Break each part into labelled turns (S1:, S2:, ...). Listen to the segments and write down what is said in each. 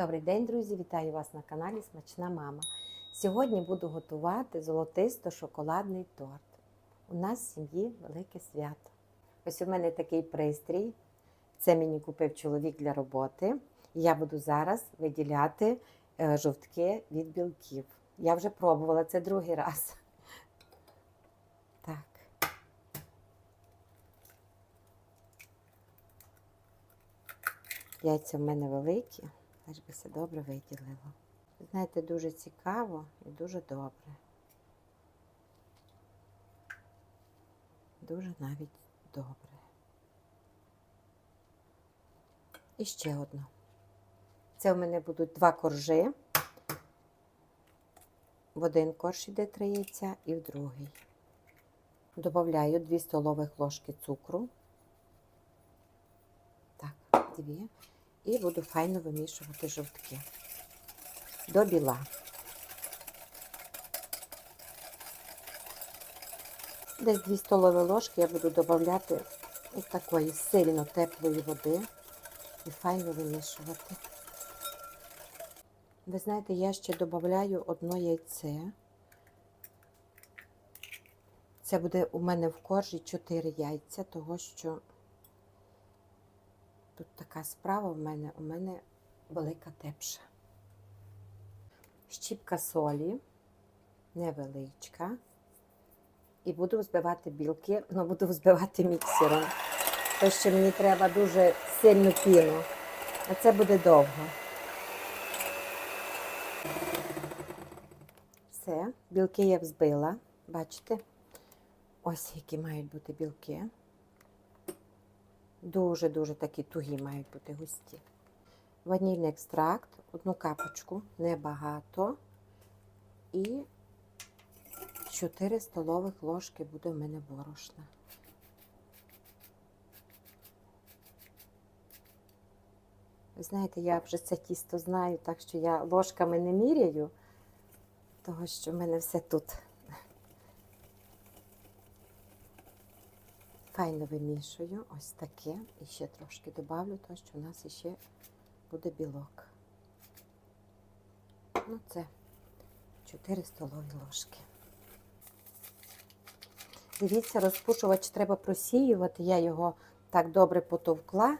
S1: Добрий день, друзі! Вітаю вас на каналі Смачна Мама. Сьогодні буду готувати золотисто-шоколадний торт. У нас в сім'ї велике свято. Ось у мене такий пристрій. Це мені купив чоловік для роботи. Я буду зараз виділяти е, жовтки від білків. Я вже пробувала це другий раз. Так. Яйця в мене великі, аж би все добре виділило. Знаєте, дуже цікаво і дуже добре. Дуже навіть добре. І ще одно. Це в мене будуть два коржи. В один корж йде три яйця і в другий. Добавляю 2 столових ложки цукру. Так, дві. І буду файно вимішувати жовтки до біла. Десь 2 столові ложки я буду додавати ось такої сильно теплої води і файно вимішувати. Ви знаєте, я ще додаю одно яйце. Це буде у мене в коржі 4 яйця, того що тут така справа в мене, у мене велика тепша. Щіпка солі, невеличка. І буду взбивати білки, ну буду взбивати міксером. Тому що мені треба дуже сильну піну. А це буде довго. Все, білки я взбила. Бачите? Ось які мають бути білки. Дуже-дуже такі тугі мають бути густі. Ванільний екстракт, одну капочку, небагато. І 4 столових ложки буде в мене борошна. Ви знаєте, я вже це тісто знаю, так що я ложками не міряю, того що в мене все тут. Файно вимішую, ось таке. І ще трошки добавлю, то що у нас ще буде білок. Ну, це 4 столові ложки. Дивіться, розпушувач треба просіювати. Я його так добре потовкла,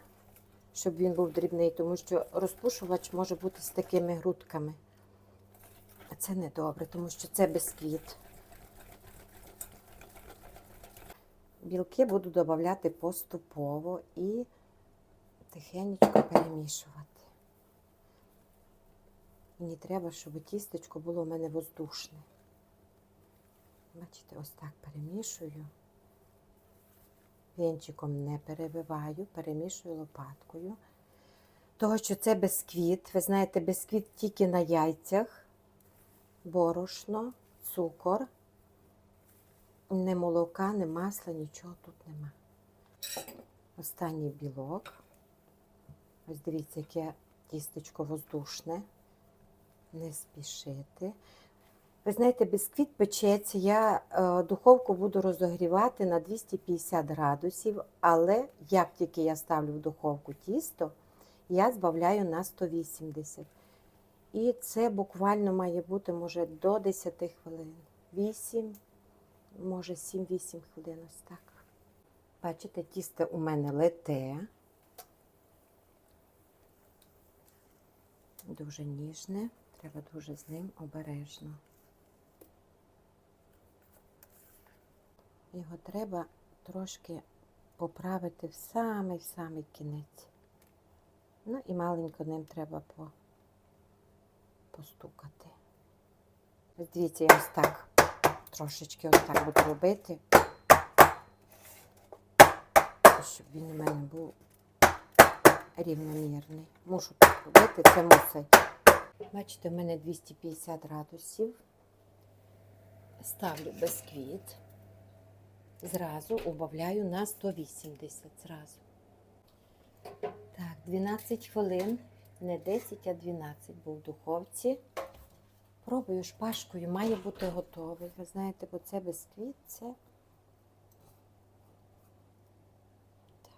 S1: щоб він був дрібний, тому що розпушувач може бути з такими грудками. А це не добре, тому що це бисквіт. Білки буду додавати поступово і тихенько перемішувати. Мені треба, щоб тістечко було у мене воздушне. Бачите, ось так перемішую. Вінчиком не перебиваю, перемішую лопаткою. Того, що це бисквіт. Ви знаєте, бисквіт тільки на яйцях, борошно, цукор. Не молока, не масла, нічого тут нема. Останній білок. Ось дивіться, яке тістечко воздушне. Не спішити. Ви знаєте, бісквіт печеться. Я е, духовку буду розогрівати на 250 градусів, але як тільки я ставлю в духовку тісто, я збавляю на 180. І це буквально має бути, може, до 10 хвилин. 8 може 7-8 хвилин ось так. Бачите, тісто у мене лете. Дуже ніжне, треба дуже з ним обережно. Його треба трошки поправити в самий в самий кінець. Ну і маленько ним треба по, постукати. Дивіться, я ось так трошечки ось так буду робити, щоб він у мене був рівномірний. Мушу так робити, це мусить. Бачите, в мене 250 градусів. Ставлю бисквіт. Зразу убавляю на 180 зразу. Так, 12 хвилин, не 10, а 12 був в духовці. Пробую шпажкою, має бути готовий. Ви знаєте, бо це бисквіт, це. Так.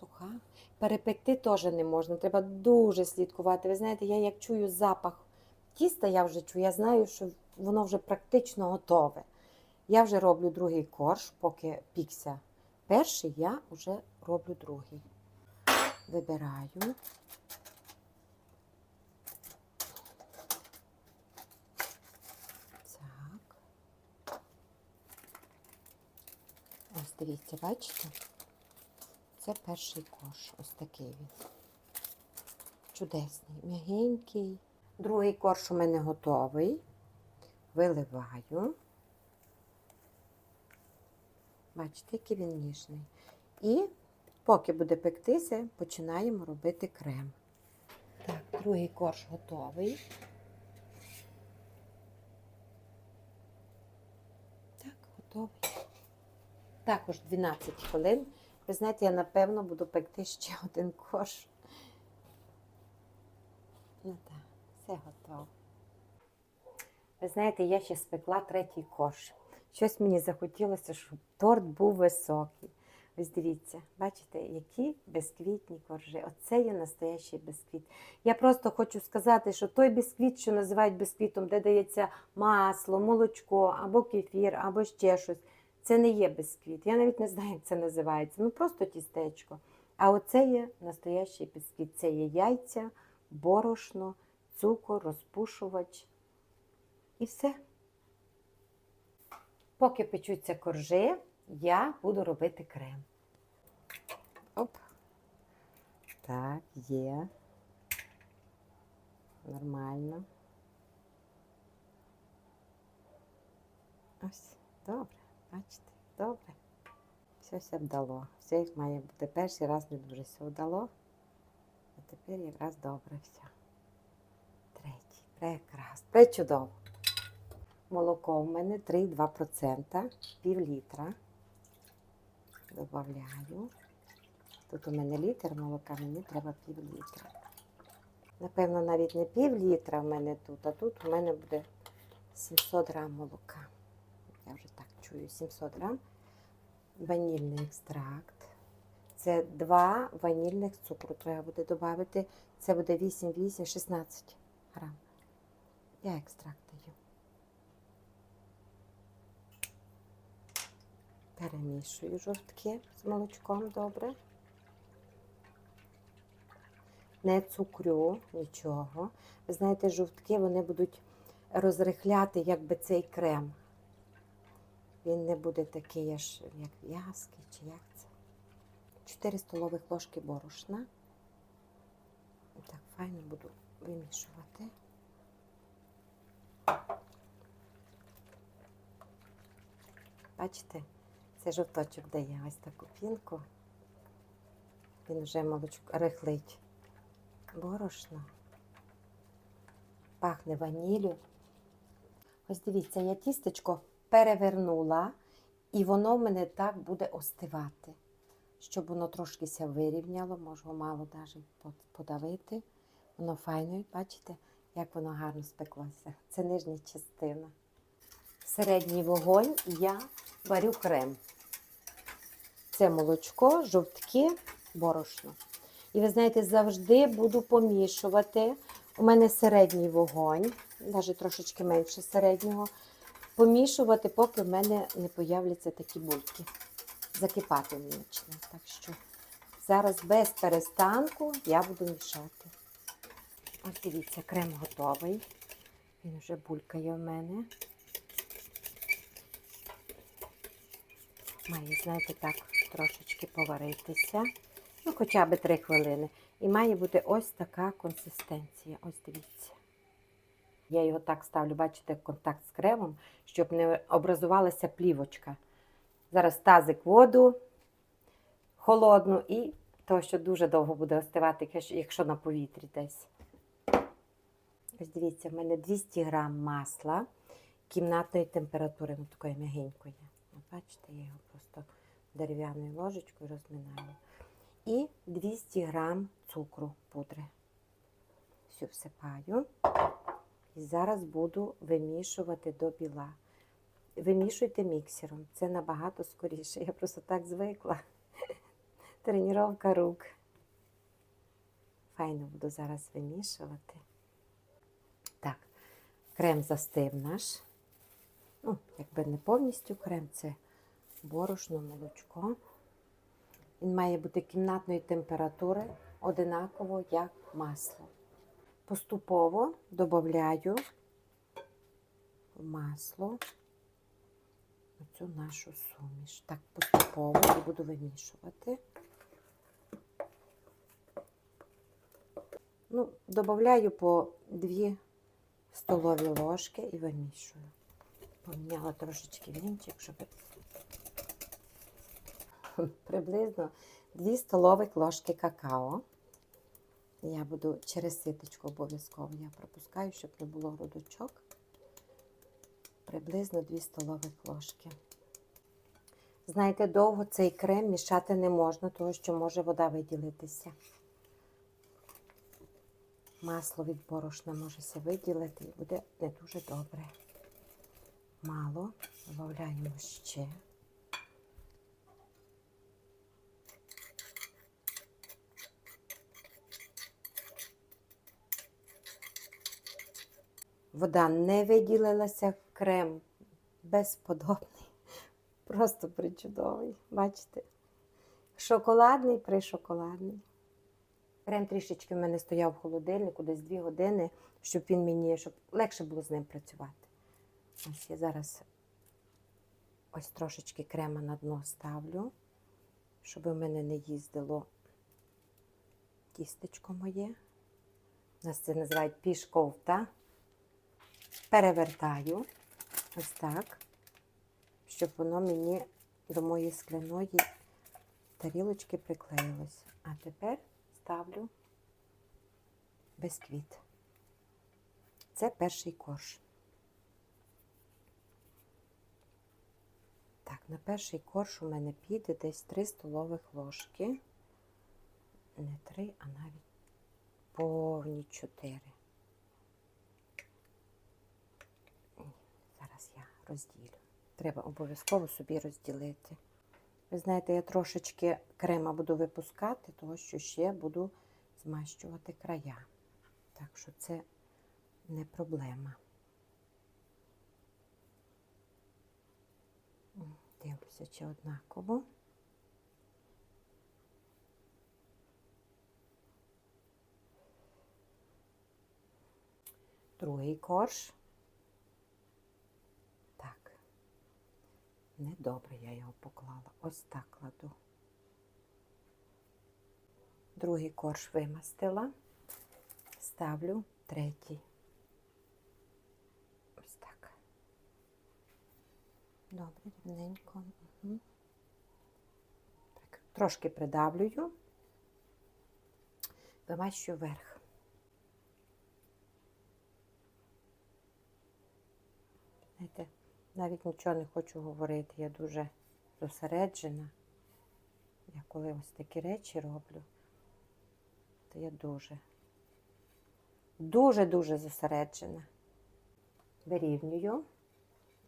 S1: Суха. Перепекти теж не можна, треба дуже слідкувати. Ви знаєте, я як чую запах тіста, я вже чую, я знаю, що воно вже практично готове. Я вже роблю другий корж, поки пікся перший, я вже роблю другий. Вибираю. Так. Ось дивіться, бачите? Це перший корж, ось такий він. Чудесний, м'ягенький. Другий корж у мене готовий. Виливаю. Бачите, який він ніжний. І поки буде пектися, починаємо робити крем. Так, другий корж готовий. Так, готовий. Також 12 хвилин. Ви знаєте, я напевно буду пекти ще один корж. Ну так, все готово. Ви знаєте, я ще спекла третій корж. Щось мені захотілося, щоб торт був високий. Ось дивіться, бачите, які безквітні коржі. Оце є настоящий безквіт. Я просто хочу сказати, що той бісквіт, що називають бісквітом, де дається масло, молочко або кефір, або ще щось, це не є бісквіт. Я навіть не знаю, як це називається. Ну просто тістечко. А оце є настоящий бісквіт. Це є яйця, борошно, цукор, розпушувач. І все. Поки печуться коржі, я буду робити крем. Оп. Так, є. Нормально. Ось, добре, бачите, добре. Все все вдало. Все як має бути. Перший раз не дуже все вдало. А тепер якраз добре все. Третій. Прекрасно. Пречудово. Молоко в мене 3,2%, пів літра. Добавляю. Тут у мене літр молока, мені треба пів літра. Напевно, навіть не пів літра в мене тут, а тут у мене буде 700 грам молока. Я вже так чую, 700 грам. Ванільний екстракт. Це два ванільних цукру треба буде додати. Це буде 8-8-16 грам. Я екстракт даю. Перемішую жовтки з молочком добре. Не цукрю, нічого. Ви знаєте, жовтки вони будуть розрихляти якби цей крем. Він не буде такий аж як в'язкий чи як це. 4 столових ложки борошна. Так, файно буду вимішувати. Бачите, це жовточок дає ось таку пінку. Він вже молочко рихлить борошно. Пахне ваніллю. Ось дивіться, я тістечко перевернула, і воно в мене так буде остивати. Щоб воно трошки ся вирівняло, можу мало навіть подавити. Воно файно, бачите, як воно гарно спеклося. Це нижня частина. Середній вогонь я варю крем. Це молочко, жовтки, борошно. І ви знаєте, завжди буду помішувати. У мене середній вогонь, навіть трошечки менше середнього. Помішувати, поки в мене не появляться такі бульки. Закипати не почне. Так що зараз без перестанку я буду мішати. Ось дивіться, крем готовий. Він вже булькає в мене. Має, знаєте, так, трошечки поваритися. Ну, хоча б 3 хвилини. І має бути ось така консистенція. Ось дивіться. Я його так ставлю, бачите, контакт з кремом, щоб не образувалася плівочка. Зараз тазик воду холодну і то, що дуже довго буде остивати, якщо на повітрі десь. Ось дивіться, в мене 200 грам масла кімнатної температури, ну такої м'ягенької. Бачите, я його просто дерев'яною ложечкою розминаю. І 200 грам цукру пудри. Всю всипаю. І зараз буду вимішувати до біла. Вимішуйте міксером. Це набагато скоріше. Я просто так звикла. Тренування рук. Файно буду зараз вимішувати. Так, крем застив наш. Ну, якби не повністю крем, це борошно, молочко. Він має бути кімнатної температури, одинаково, як масло. Поступово додаю в масло оцю нашу суміш. Так, поступово і буду вимішувати. Ну, додаю по 2 столові ложки і вимішую. Поміняла трошечки вінчик, щоб приблизно 2 столових ложки какао. Я буду через ситочку обов'язково я пропускаю, щоб не було грудочок. Приблизно 2 столових ложки. Знаєте, довго цей крем мішати не можна, тому що може вода виділитися. Масло від борошна можеся виділити і буде не дуже добре. Мало, додаємо ще. Вода не виділилася, крем безподобний, просто причудовий. Бачите? Шоколадний пришоколадний. Крем трішечки в мене стояв в холодильнику, десь 2 години, щоб він мені, щоб легше було з ним працювати. Ось я зараз ось трошечки крема на дно ставлю, щоб у мене не їздило тістечко моє. У нас це називають пішковта. Перевертаю ось так, щоб воно мені до моєї скляної тарілочки приклеїлось. А тепер ставлю бисквіт. Це перший корж. Так, на перший корж у мене піде десь 3 столових ложки. Не 3, а навіть повні 4. Зараз я розділю. Треба обов'язково собі розділити. Ви знаєте, я трошечки крема буду випускати, тому що ще буду змащувати края. Так що це не проблема. Дивлюся, чи однаково. Другий корж. Так. Недобре я його поклала. Ось так кладу. Другий корж вимастила. Ставлю третій. Ось так. Добре, рівненько. Угу. Так, трошки придавлюю, вимащую вверх. Знаєте, навіть нічого не хочу говорити, я дуже зосереджена. Я коли ось такі речі роблю, то я дуже, дуже-дуже зосереджена. Вирівнюю.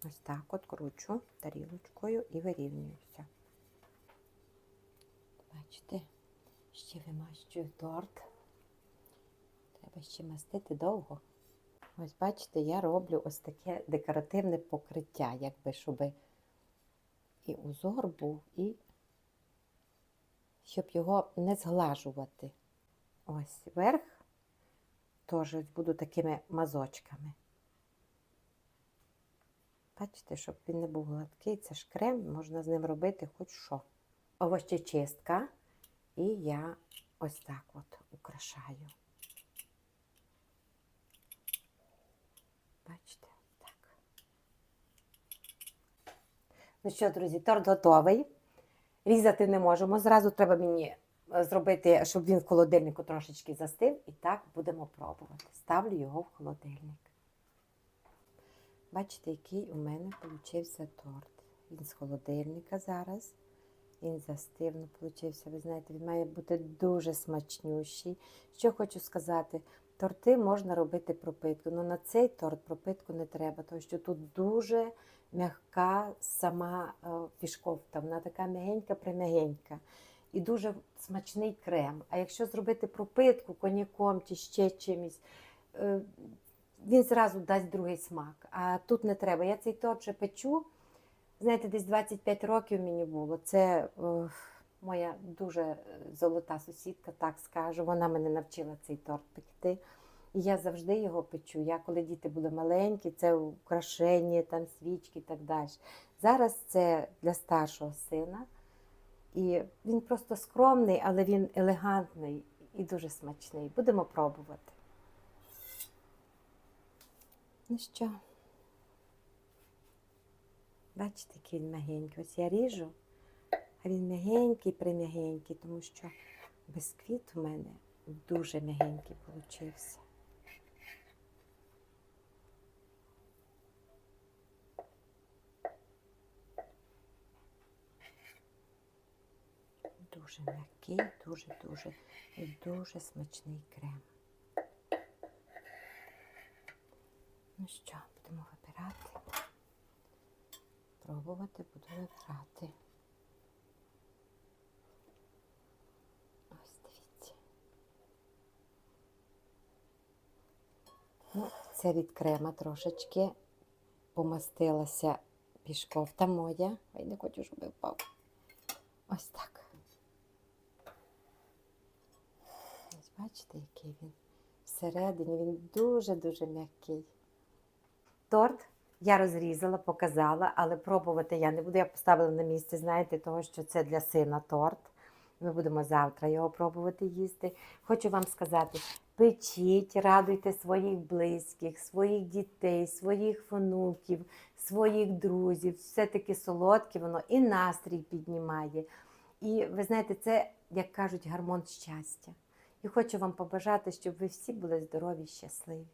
S1: Ось так от кручу тарілочкою і вирівнююся. Бачите, ще вимащую торт. Треба ще мастити довго. Ось бачите, я роблю ось таке декоративне покриття, якби щоб і узор був, і щоб його не зглажувати. Ось верх теж буду такими мазочками. Бачите, щоб він не був гладкий, це ж крем, можна з ним робити хоч що. Овощечистка. І я ось так от украшаю. Бачите, так. Ну що, друзі, торт готовий. Різати не можемо. Зразу треба мені зробити, щоб він в холодильнику трошечки застив. І так будемо пробувати. Ставлю його в холодильник. Бачите, який у мене получився торт. Він з холодильника зараз. Він застив, ну, получився. Ви знаєте, він має бути дуже смачнющий. Що хочу сказати, торти можна робити пропитку. але на цей торт пропитку не треба, тому що тут дуже м'яка сама е, пішковта. Вона така м'ягенька-прим'ягенька. і дуже смачний крем. А якщо зробити пропитку коньяком чи ще чимось, е, він зразу дасть другий смак. А тут не треба. Я цей торт вже печу. Знаєте, десь 25 років мені було. Це е, моя дуже е, золота сусідка, так скажу. Вона мене навчила цей торт пекти. І я завжди його печу. Я, коли діти були маленькі, це украшення, там свічки і так далі. Зараз це для старшого сина. І він просто скромний, але він елегантний і дуже смачний. Будемо пробувати. Ну що? Бачите, який він м'ягенький. Ось я ріжу, а він м'ягенький, прим'ягенький, тому що бисквіт у мене дуже м'ягенький получився. Дуже м'який, дуже-дуже і дуже смачний крем. Ну що, будемо вибирати. Пробувати буду вибирати. Ось дивіться. Це від крема трошечки помастилася пішковта моя. Ой, не хочу, щоб впав. Ось так. Ось бачите, який він всередині. Він дуже-дуже м'який. Торт я розрізала, показала, але пробувати я не буду. Я поставила на місце, знаєте, того, що це для сина торт. Ми будемо завтра його пробувати їсти. Хочу вам сказати: печіть, радуйте своїх близьких, своїх дітей, своїх внуків, своїх друзів. Все-таки солодке воно і настрій піднімає. І ви знаєте, це, як кажуть, гормон щастя. І хочу вам побажати, щоб ви всі були здорові щасливі.